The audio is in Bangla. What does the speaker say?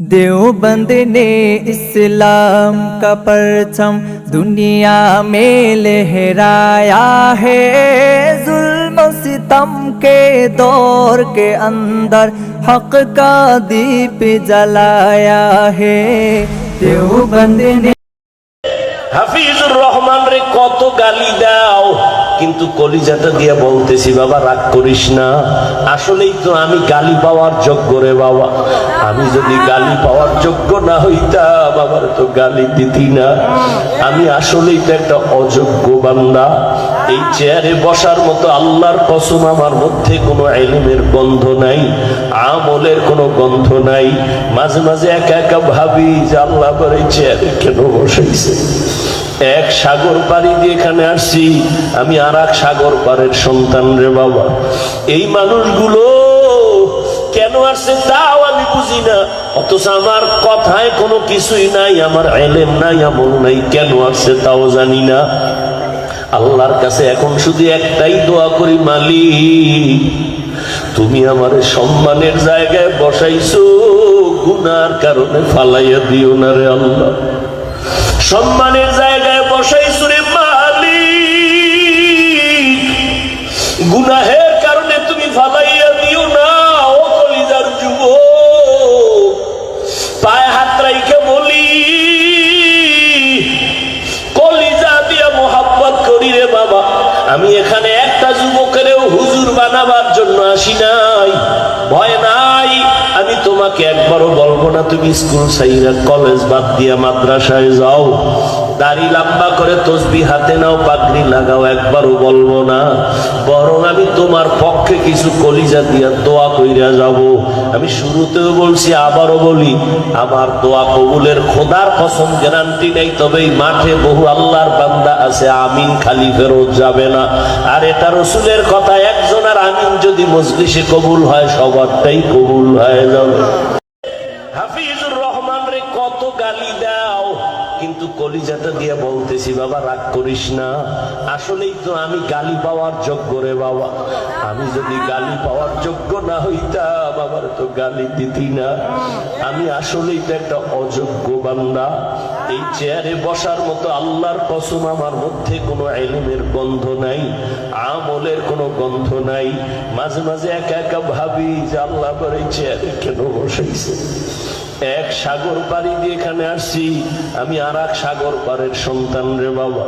देवबंद ने इस्लाम का परचम दुनिया में लहराया है। जुल्म सितम के दौर के अंदर हक का दीप जलाया है। देवबंद ने हफीजुर रहमान रे कत गाली दाओ। কিন্তু কলিজাটা দিয়া বলতেছি, বাবা, রাগ করিস না। আসলেই তো আমি গালি পাওয়ার যোগ্য রে বাবা। আমি যদি গালি পাওয়ার যোগ্য না হইতাম আবার তো গালি দিতি না। আমি আসলেই তো একটা অযোগ্য বান্দা। এই চেয়ারে বসার মতো আল্লাহর কসম আমার মধ্যে কোনো এলিমের গন্ধ নাই, আমলের কোনো গন্ধ নাই। মাঝে মাঝে একা একা ভাবি যে আল্লাহ এই চেয়ারে কেন বসাইছে? এক সাগর পাড়ি দিয়ে এখানে আসছি। আমি আর এক সাগর পাড়ের সন্তান রে বাবা। এই মানুষগুলো কেন আসছে তাও আমি বুঝি না। অথচ আমার কথায় কোনো কিছুই নাই, আমার এলেম নাই, আমল নাই। কেন আসছে তাও জানি না। আল্লাহর কাছে এখন শুধু একটাই দোয়া করি, মালিক, তুমি আমার সম্মানের জায়গায় বসাইছো, গুনার কারণে ফালাইয়া দিও না রে আল্লাহ। সম্মানের জায়গায় বসাইছো রে করি রে বাবা। আমি এখানে একটা যুবকেরও হুজুর বানাবার জন্য আসি নাই। ভয় নাই। আমি তোমাকে একবারও বলব না, তুমি স্কুল সাইরা কলেজ বাদ দিয়া মাদ্রাসায় যাও। দাড়ি লম্বা করে তসবি হাতে নাও, পাগড়ি লাগাও, একবারও বলব না। বরং আমি তোমার পক্ষে কিছু কলিজা দিয়া দোয়া কইরা যাব। আমি শুরুতেও বলছি, আবারও বলি, আমার দোয়া কবুলের খোদার কসম গ্যারান্টি নেই, তবে মাঠে বহু আল্লাহর বান্দা আছে, আমিন খালি ফেরত যাবে না। আর এটা রসুলের কথা, একজন আর আমিন যদি মজলিসে কবুল হয়, সবারটাই কবুল হয়ে যাবে। কলিজাটা দিয়ে বলতেছি, বাবা, রাগ করিস না। আসলেই তো আমি গালি পাওয়ার যোগ্য রে বাবা। আমি যদি গালি পাওয়ার যোগ্য না হইতাম আবার তো গালি দিতি না। আমি আসলেই তো একটা অযোগ্য বান্দা। এই চেয়ারে বসার মতো আল্লাহর কসম আমার মধ্যে কোনো এলিমের গন্ধ নাই, আমলের কোনো গন্ধ নাই। মাঝে মাঝে একা একা ভাবি যে আল্লাহ এই চেয়ারে কেন বসাইছে? এক সাগর পাড়ি দিয়ে এখানে আসছি। আমি আর এক সাগর পাড়ের সন্তান রে বাবা।